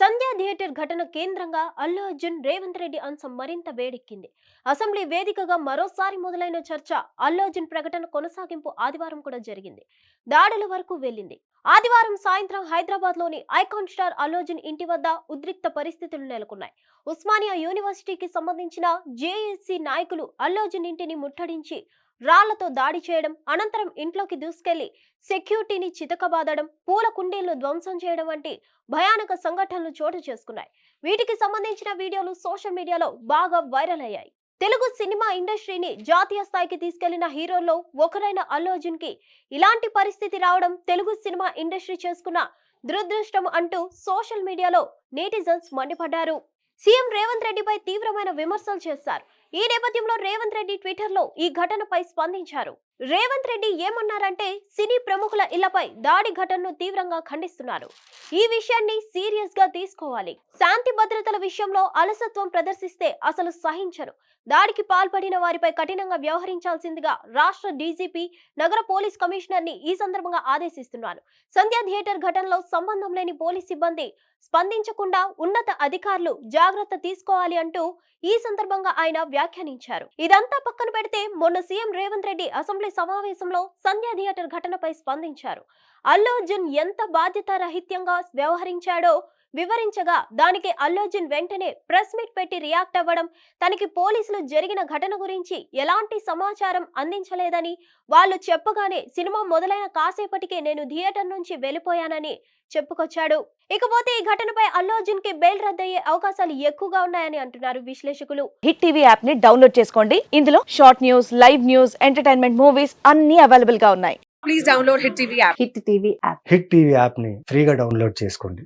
సంధ్యా theatre ఘటన కేంద్రంగా అల్లు అర్జున్ రేవంత్ రెడ్డి అంశం మరింత వేడెక్కింది. అసెంబ్లీ వేదికగా మరోసారి మొదలైన చర్చ అల్లు అర్జున్ ప్రకటన కొనసాగింపు ఆదివారం కూడా జరిగింది. దాడుల వరకు వెళ్ళింది. ఆదివారం సాయంత్రం హైదరాబాద్లోని ఐకాన్ స్టార్ అల్లు అర్జున్ ఇంటి వద్ద ఉద్రిక్త పరిస్థితులు నెలకొన్నాయి. ఉస్మానియా యూనివర్సిటీకి సంబంధించిన జేఏసీ నాయకులు అల్లు అర్జున్ ఇంటిని ముట్టడించి రాళ్ళతో దాడి చేయడం అనంతరం ఇంట్లోకి దూసుకెళ్ళి సెక్యూరిటీని చితకబాదడం పూల కుండీలను ధ్వంసం చేయడం వంటి భయానక సంఘటనలు చోటు చేసుకున్నాయి. వీటికి సంబంధించిన వీడియోలు సోషల్ మీడియాలో బాగా వైరల్ అయ్యాయి. తెలుగు సినిమా ఇండస్ట్రీని జాతీయ స్థాయికి తీసుకెళ్ళిన హీరోల్లో ఒకరైన అల్లు అర్జున్కి ఇలాంటి పరిస్థితి రావడం తెలుగు సినిమా ఇండస్ట్రీ చేసుకున్న దురదృష్టం అంటూ సోషల్ మీడియాలో నేటిజన్స్ మండిపడ్డారు. సీఎం రేవంత్ రెడ్డిపై తీవ్రమైన విమర్శలు చేశారు. ఈ నేపథ్యంలో రేవంత్ రెడ్డి ట్విట్టర్లో ఈ ఘటనపై స్పందించారు. రేవంత్ రెడ్డి ఏమన్నారంటే సినీ ప్రముఖుల ఇళ్ళపై దాడి ఘటనను తీవ్రంగా ఖండిస్తున్నారు. ఈ విషయాన్ని సీరియస్గా తీసుకోవాలి. శాంతి భద్రతల విషయంలో అలసత్వం ప్రదర్శిస్తే అసలు సహించరు. దాడికి పాల్పడిన వారిపై కఠినంగా వ్యవహరించాల్సిందిగా రాష్ట్ర డీజీపీ నగర పోలీస్ కమిషనర్ని ఈ సందర్భంగా ఆదేశిస్తున్నారు. సంధ్యా థియేటర్ ఘటనలో సంబంధం లేని పోలీస్ సిబ్బంది స్పందించకుండా ఉన్నత అధికారులు జాగ్రత్త తీసుకోవాలి అంటూ ఈ సందర్భంగా ఆయన వ్యాఖ్యానించారు. ఇదంతా పక్కన పెడితే మొన్న సీఎం రేవంత్ రెడ్డి అసెంబ్లీ సమావేశంలో సంధ్యా థియేటర్ ఘటనపై స్పందించారు. అల్లు అర్జున్ ఎంత బాధ్యతారహిత్యంగా వ్యవహరించాడో వివరించగా దానికి అల్లు అర్జున్ వెంటనే ప్రెస్ మీట్ పెట్టి రియాక్ట్ అవ్వడం తనకి పోలీసులు జరిగిన ఘటన గురించి ఎలాంటి సమాచారం అందించలేదని వాళ్ళు చెప్పగానే సినిమా మొదలైన కాసేపటికే నేను థియేటర్ నుంచి వెళ్ళిపోయానని చెప్పుకొచ్చాడు. ఇకపోతే ఈ ఘటనపై అల్లు అర్జున్కి బెయిల్ రద్దయ్యే అవకాశాలు ఎక్కువగా ఉన్నాయని అంటున్నారు విశ్లేషకులు. హిట్ టీవీ యాప్ని డౌన్లోడ్ చేసుకోండి. ఇందులో short news live news entertainment movies అన్ని అవైలబుల్గా ఉన్నాయి. please download Hit TV app. Hit TV app. Hit TV యాప్ని ఫ్రీగా డౌన్లోడ్ చేసుకోండి.